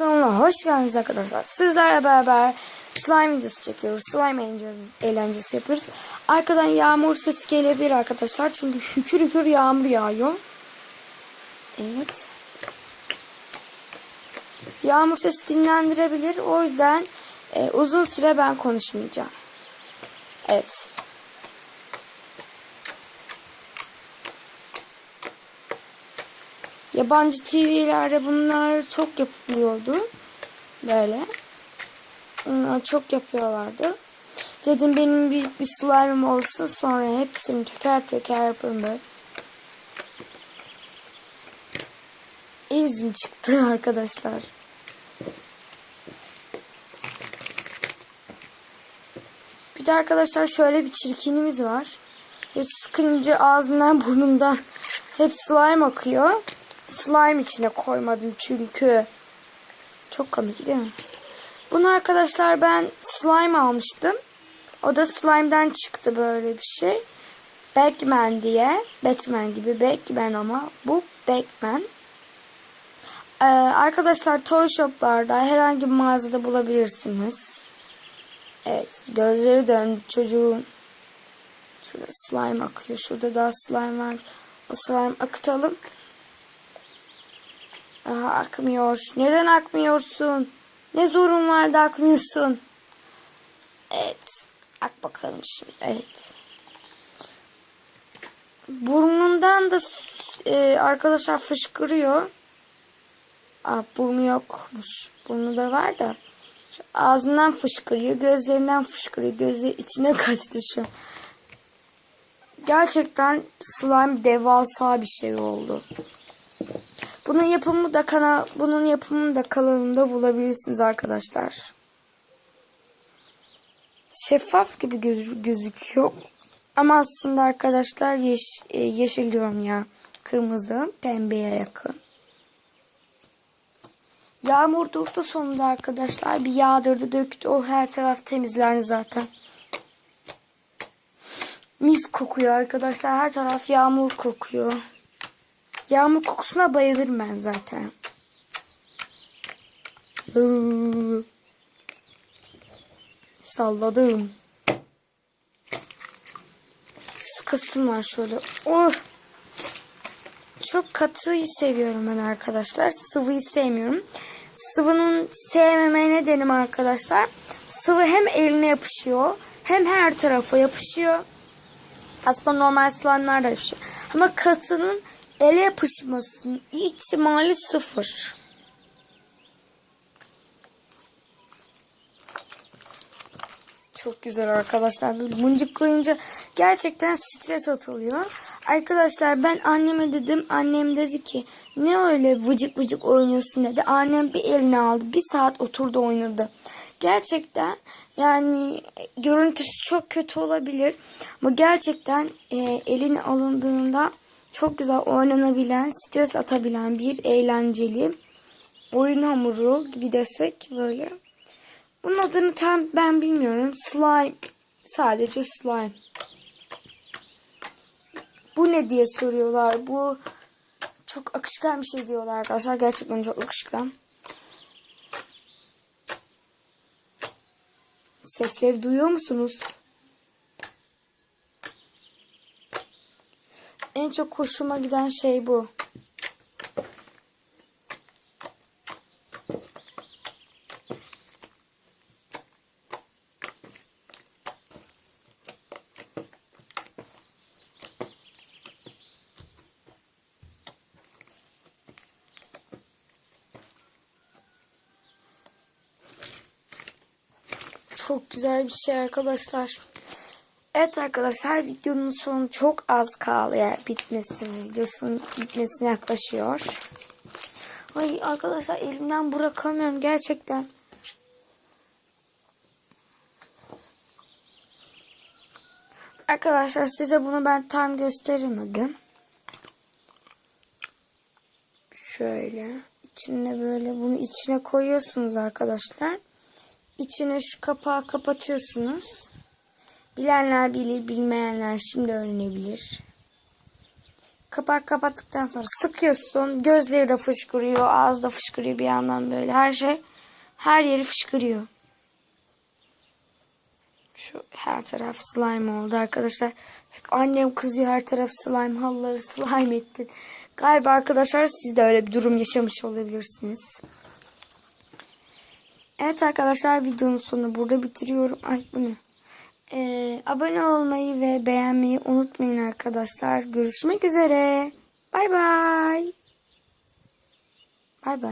Kanalıma hoş geldiniz arkadaşlar. Sizlerle beraber slime videosu çekiyoruz. Slime eğlencesi- yapıyoruz. Arkadan yağmur sesi gelebilir arkadaşlar. Çünkü hükür hükür yağmur yağıyor. Evet. Yağmur sesi dinlendirebilir. O yüzden e, uzun süre ben konuşmayacağım. Evet. Yabancı TV'lerde bunlar çok yapılıyordu. Böyle. Bunlar çok yapıyorlardı. Dedim benim büyük bir slime'ım olsun. Sonra hepsini teker teker yaparım böyle. İzim çıktı arkadaşlar. Bir de arkadaşlar şöyle bir çirkinimiz var. Ya sıkınca ağzından burnundan hep slime akıyor. Slime içine koymadım çünkü. Çok komik değil mi? Bunu arkadaşlar ben slime almıştım. O da slime'den çıktı böyle bir şey. Batman diye. Batman gibi Batman ama bu Batman. Ee, arkadaşlar toy shoplarda herhangi bir mağazada bulabilirsiniz. Evet gözleri döndü çocuğun. Şurada slime akıyor. Şurada daha slime var. O slime akıtalım. Aha, akmıyor. Neden akmıyorsun? Ne zorun var da akmıyorsun? Evet. Ak bakalım şimdi. Evet. Burnundan da e, arkadaşlar fışkırıyor. Aa, burnu yokmuş. Burnu da var da. Şu ağzından fışkırıyor. Gözlerinden fışkırıyor. Gözü içine kaçtı şu. Gerçekten slime devasa bir şey oldu. Bunun yapımı da kana bunun yapımını da kanalımda bulabilirsiniz arkadaşlar. Şeffaf gibi göz gözüküyor. Ama aslında arkadaşlar yeş e, yeşil diyorum ya. Kırmızı, pembeye yakın. Yağmur durdu sonunda arkadaşlar. Bir yağdırdı döktü. O her taraf temizlendi zaten. Mis kokuyor arkadaşlar. Her taraf yağmur kokuyor. Yağmur kokusuna bayılırım ben zaten. Salladım. Sıkasım var şöyle. Of. Çok katıyı seviyorum ben arkadaşlar. Sıvıyı sevmiyorum. Sıvının sevmeme nedenim arkadaşlar. Sıvı hem eline yapışıyor hem her tarafa yapışıyor. Aslında normal slime'lar da yapışıyor. Ama katının ele yapışmasının ihtimali sıfır. Çok güzel arkadaşlar. Böyle mıncıklayınca gerçekten stres atılıyor. Arkadaşlar ben anneme dedim. Annem dedi ki ne öyle vıcık vıcık oynuyorsun dedi. Annem bir eline aldı. Bir saat oturdu oynadı. Gerçekten yani görüntüsü çok kötü olabilir. Ama gerçekten e, eline alındığında çok güzel oynanabilen, stres atabilen bir eğlenceli oyun hamuru gibi desek böyle. Bunun adını tam ben bilmiyorum. Slime. Sadece slime. Bu ne diye soruyorlar. Bu çok akışkan bir şey diyorlar arkadaşlar. Gerçekten çok akışkan. Sesleri duyuyor musunuz? En çok hoşuma giden şey bu. Çok güzel bir şey arkadaşlar. Evet arkadaşlar videonun sonu çok az kaldı yani bitmesine. Videosunun bitmesine yaklaşıyor. Ay arkadaşlar elimden bırakamıyorum gerçekten. Arkadaşlar size bunu ben tam gösteremedim. Şöyle içine böyle bunu içine koyuyorsunuz arkadaşlar. İçine şu kapağı kapatıyorsunuz. Bilenler bilir, bilmeyenler şimdi öğrenebilir. Kapak kapattıktan sonra sıkıyorsun. Gözleri de fışkırıyor. Ağız da fışkırıyor bir yandan böyle. Her şey her yeri fışkırıyor. Şu her taraf slime oldu arkadaşlar. Annem kızıyor her taraf slime halıları slime etti. Galiba arkadaşlar siz de öyle bir durum yaşamış olabilirsiniz. Evet arkadaşlar videonun sonunu burada bitiriyorum. Ay bu ne? Ee, abone olmayı ve beğenmeyi unutmayın arkadaşlar. Görüşmek üzere. Bay bay. Bay bay.